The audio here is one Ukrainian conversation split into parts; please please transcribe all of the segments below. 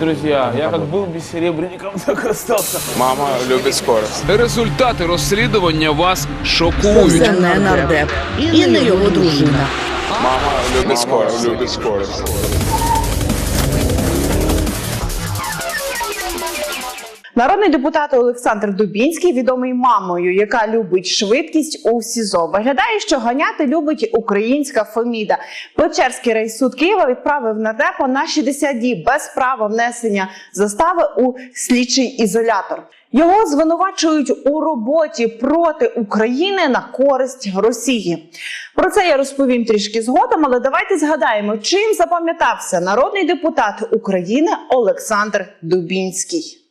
Друзья, я как был бессеребренником, так и остался. Мама любит скорость. Результати розслідування вас Це шокують. не нардеп і не його дружина. Мама любить скорость. любит скорость. Народний депутат Олександр Дубінський, відомий мамою, яка любить швидкість у СІЗО. Виглядає, що ганяти любить українська Феміда. Печерський райсуд Києва відправив нардепа на 60 діб без права внесення застави у слідчий ізолятор. Його звинувачують у роботі проти України на користь Росії. Про це я розповім трішки згодом, але давайте згадаємо, чим запам'ятався народний депутат України Олександр Дубінський.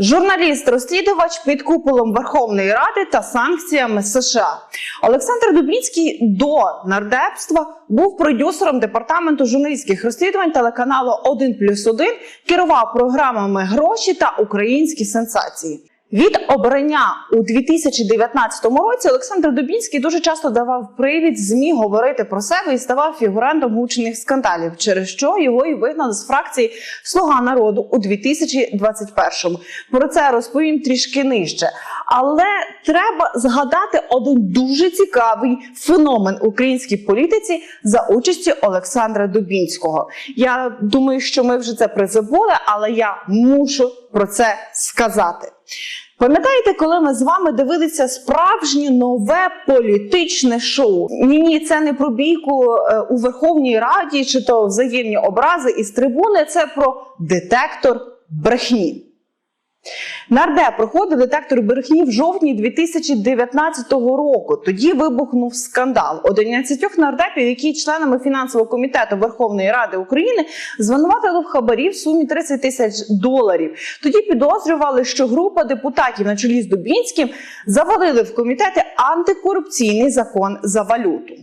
Журналіст-розслідувач під куполом Верховної Ради та санкціями США Олександр Дубінський до нардепства був продюсером департаменту журналістських розслідувань телеканалу 1 плюс 1, керував програмами гроші та українські сенсації. Від обрання у 2019 році Олександр Дубінський дуже часто давав привід змі говорити про себе і ставав фігурантом гучних скандалів, через що його і вигнали з фракції Слуга народу у 2021-му. Про це розповім трішки нижче. Але треба згадати один дуже цікавий феномен українській політиці за участі Олександра Дубінського. Я думаю, що ми вже це призабули, але я мушу про це сказати. Пам'ятаєте, коли ми з вами дивилися справжнє нове політичне шоу? Ні, ні, це не про бійку е, у Верховній Раді чи то взаємні образи із трибуни. Це про детектор брехні. Нардеп проходив детектор брехні в жовтні 2019 року. Тоді вибухнув скандал. 11 нардепів, які членами фінансового комітету Верховної Ради України звинуватили в хабарі в сумі 30 тисяч доларів. Тоді підозрювали, що група депутатів на чолі з Дубінським завалили в комітети антикорупційний закон за валюту.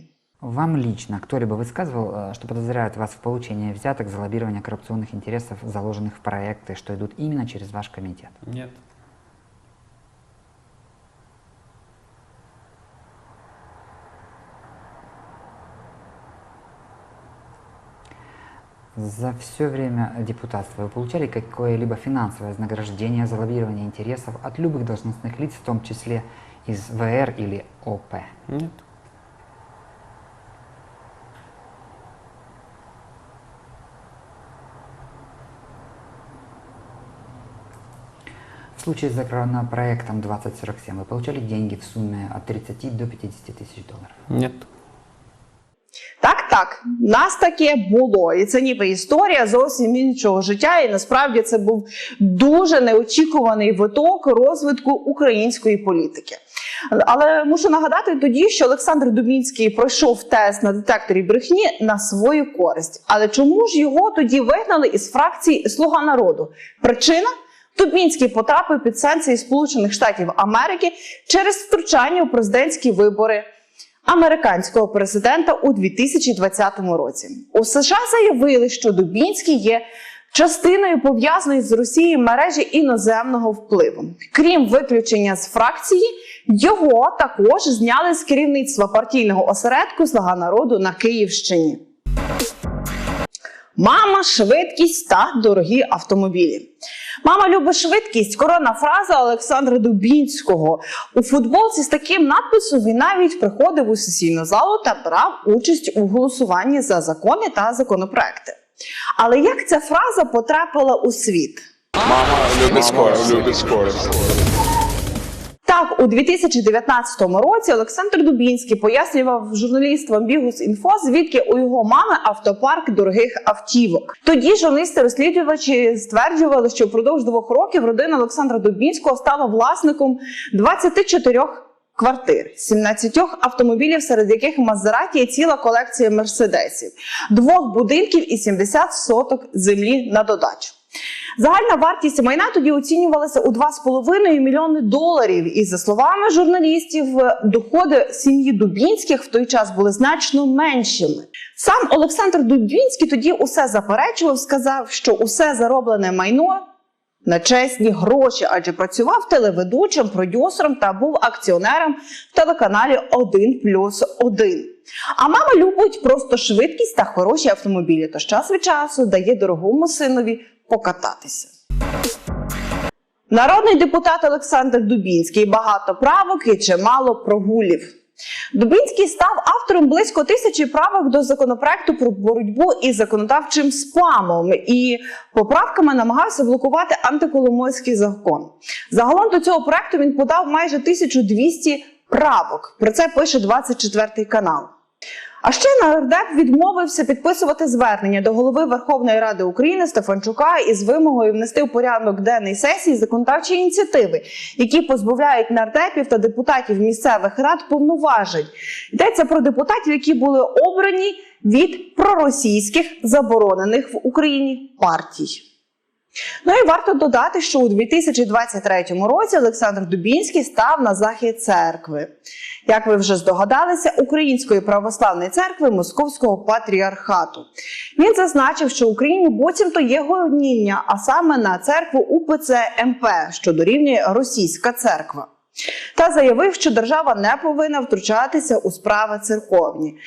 Вам лично кто-либо высказывал, э, что подозряет вас в получении взяток за лоббирование коррупционных интересов, заложенных в проекты, что идут именно через ваш комитет? Нет. За все время депутатства вы получали какое-либо финансовое вознаграждение за лоббирование интересов от любых должностных лиц, в том числе из ВР или ОП? Нет. Случае с законопроектом 2047 вы получали деньги в сумме от 30 до 50 тысяч долларов? Нет. Так, так, нас таке було, і це ніби історія зовсім іншого життя. І насправді це був дуже неочікуваний виток розвитку української політики. Але мушу нагадати тоді, що Олександр Дубінський пройшов тест на детекторі брехні на свою користь. Але чому ж його тоді вигнали із фракції Слуга народу? Причина? Дубінський потрапив під санкції Сполучених Штатів Америки через втручання у президентські вибори американського президента у 2020 році. У США заявили, що Дубінський є частиною пов'язаної з Росією мережі іноземного впливу. Крім виключення з фракції, його також зняли з керівництва партійного осередку Слуга народу на Київщині. Мама, швидкість та дорогі автомобілі. Мама любить швидкість. Корона фраза Олександра Дубінського. У футболці з таким надписом він навіть приходив у сесійну залу та брав участь у голосуванні за закони та законопроекти. Але як ця фраза потрапила у світ? Мама любит скорость. любит скорость. Так, у 2019 році Олександр Дубінський пояснював журналістам Бігус Інфо, звідки у його мами автопарк дорогих автівок. Тоді журналісти-розслідувачі стверджували, що впродовж двох років родина Олександра Дубінського стала власником 24 квартир, 17 автомобілів, серед яких Мазераті і ціла колекція мерседесів, двох будинків і 70 соток землі на додачу. Загальна вартість майна тоді оцінювалася у 2,5 мільйони доларів. І за словами журналістів, доходи сім'ї Дубінських в той час були значно меншими. Сам Олександр Дубінський тоді усе заперечував, сказав, що усе зароблене майно на чесні гроші, адже працював телеведучим, продюсером та був акціонером в телеканалі 1 плюс 1. А мама любить просто швидкість та хороші автомобілі, тож час від часу дає дорогому синові покататися. Народний депутат Олександр Дубінський багато правок і чимало прогулів. Дубінський став автором близько тисячі правок до законопроекту про боротьбу із законодавчим спамом і поправками намагався блокувати антиколомойський закон. Загалом до цього проекту він подав майже 1200 правок. Про це пише 24 канал. А ще нардеп відмовився підписувати звернення до голови Верховної Ради України Стефанчука із вимогою внести в порядок денний сесії законодавчі ініціативи, які позбавляють нардепів та депутатів місцевих рад повноважень. Йдеться про депутатів, які були обрані від проросійських заборонених в Україні партій. Ну і варто додати, що у 2023 році Олександр Дубінський став на захід церкви. Як ви вже здогадалися, Української православної церкви Московського патріархату. Він зазначив, що Україні буцімто є гоніння, а саме на церкву УПЦ МП, що дорівнює російська церква. Та заявив, що держава не повинна втручатися у справи церковні.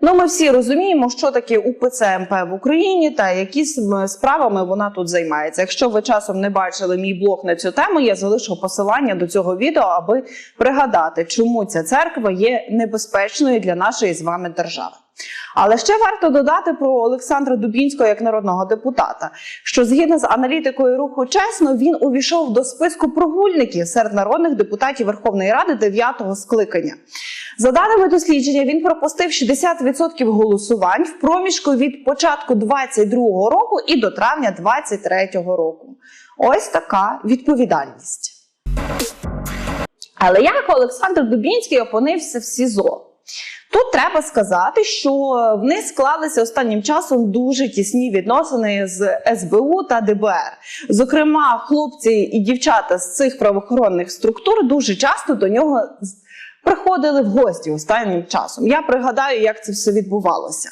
Ну, ми всі розуміємо, що таке УПЦ МП в Україні та які справами вона тут займається. Якщо ви часом не бачили мій блог на цю тему, я залишу посилання до цього відео, аби пригадати, чому ця церква є небезпечною для нашої з вами держави. Але ще варто додати про Олександра Дубінського як народного депутата, що згідно з аналітикою руху чесно, він увійшов до списку прогульників серед народних депутатів Верховної Ради 9-го скликання. За даними дослідження, він пропустив 60% голосувань в проміжку від початку 22-го року і до травня 23-го року. Ось така відповідальність. Але як Олександр Дубінський опинився в СІЗО? Тут треба сказати, що в них склалися останнім часом дуже тісні відносини з СБУ та ДБР. Зокрема, хлопці і дівчата з цих правоохоронних структур дуже часто до нього приходили в гості останнім часом. Я пригадаю, як це все відбувалося.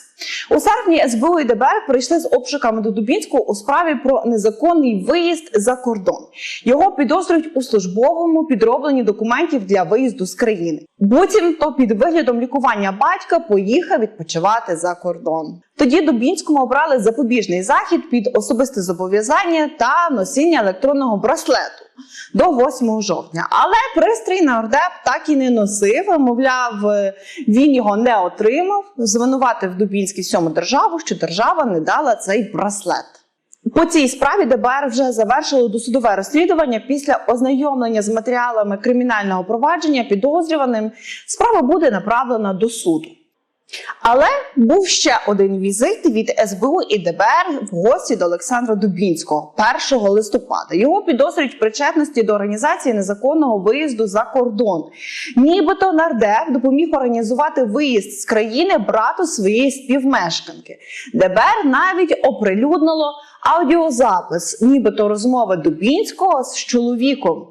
У серпні СБУ і ДБР прийшли з обшуками до Дубінського у справі про незаконний виїзд за кордон. Його підозрюють у службовому підробленні документів для виїзду з країни. Буцімто під виглядом лікування батька поїхав відпочивати за кордон. Тоді Дубінському обрали запобіжний захід під особисте зобов'язання та носіння електронного браслету до 8 жовтня. Але пристрій нардеп так і не носив. Мовляв, він його не отримав. Звинуватив Дубінський всьому державу, що держава не дала цей браслет. По цій справі ДБР вже завершило досудове розслідування після ознайомлення з матеріалами кримінального провадження підозрюваним. Справа буде направлена до суду. Але був ще один візит від СБУ і ДБР в гості до Олександра Дубінського 1 листопада. Його підозрюють в причетності до організації незаконного виїзду за кордон. Нібито нардеп допоміг організувати виїзд з країни брату своєї співмешканки. ДБР навіть оприлюднило аудіозапис, нібито розмови Дубінського з чоловіком.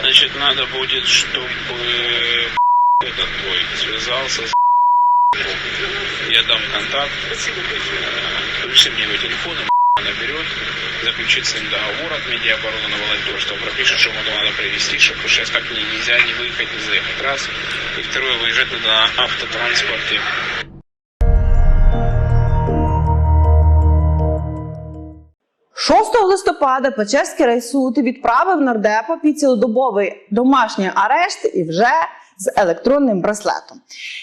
Значит, надо будет, чтобы этот твой связался с Я дам контакт. Э, Плюсы мне его телефон, он наберет, заключит с ним договор от медиаобороны на волонтерство, пропишет, что ему надо привезти, чтобы потому что сейчас как мне нельзя не выехать, не заехать. Раз. И второе, выезжать надо на автотранспорте. – 6 листопада Печерський райсуд відправив нардепа під цілодобовий домашній арешт і вже з електронним браслетом.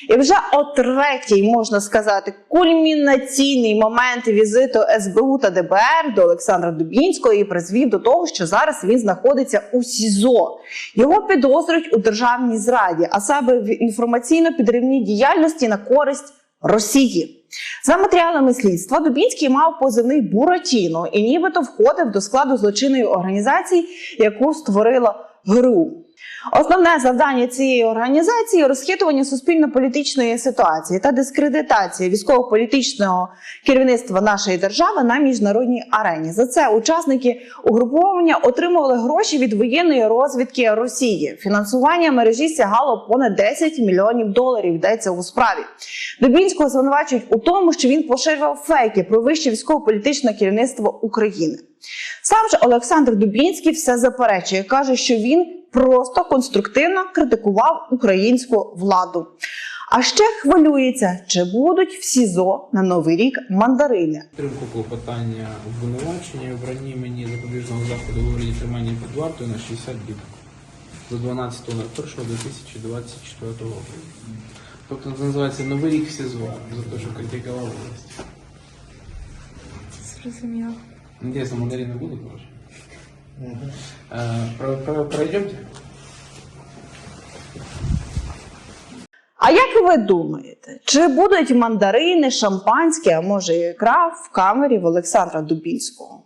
І вже о третій, можна сказати, кульмінаційний момент візиту СБУ та ДБР до Олександра Дубінського і призвів до того, що зараз він знаходиться у СІЗО. Його підозрюють у державній зраді, а саме в інформаційно-підривній діяльності на користь Росії. За матеріалами слідства Дубінський мав позивний Буратіно і нібито входив до складу злочинної організації, яку створила ГРУ. Основне завдання цієї організації розхитування суспільно-політичної ситуації та дискредитація військово-політичного керівництва нашої держави на міжнародній арені. За це учасники угруповання отримували гроші від воєнної розвідки Росії. Фінансування мережі сягало понад 10 мільйонів доларів. Йдеться у справі. Дубінського звинувачують у тому, що він поширював фейки про вище військово-політичне керівництво України. Сам же Олександр Дубінський все заперечує, каже, що він просто конструктивно критикував українську владу. А ще хвилюється, чи будуть в СІЗО на новий рік мандарини. Підтримку клопотання обвинувачення і обранні мені запобіжного заходу у вигляді тримання під вартою на 60 діб до 12.01.2024 року. Тобто це називається Новий рік в СІЗО за те, що критикував власть. Зрозуміло. Надеюсь, мандарины будут, может? Про- Пройдемте? А як ви думаєте, чи будуть мандарини, шампанське, а може і в камері в Олександра Дубінського?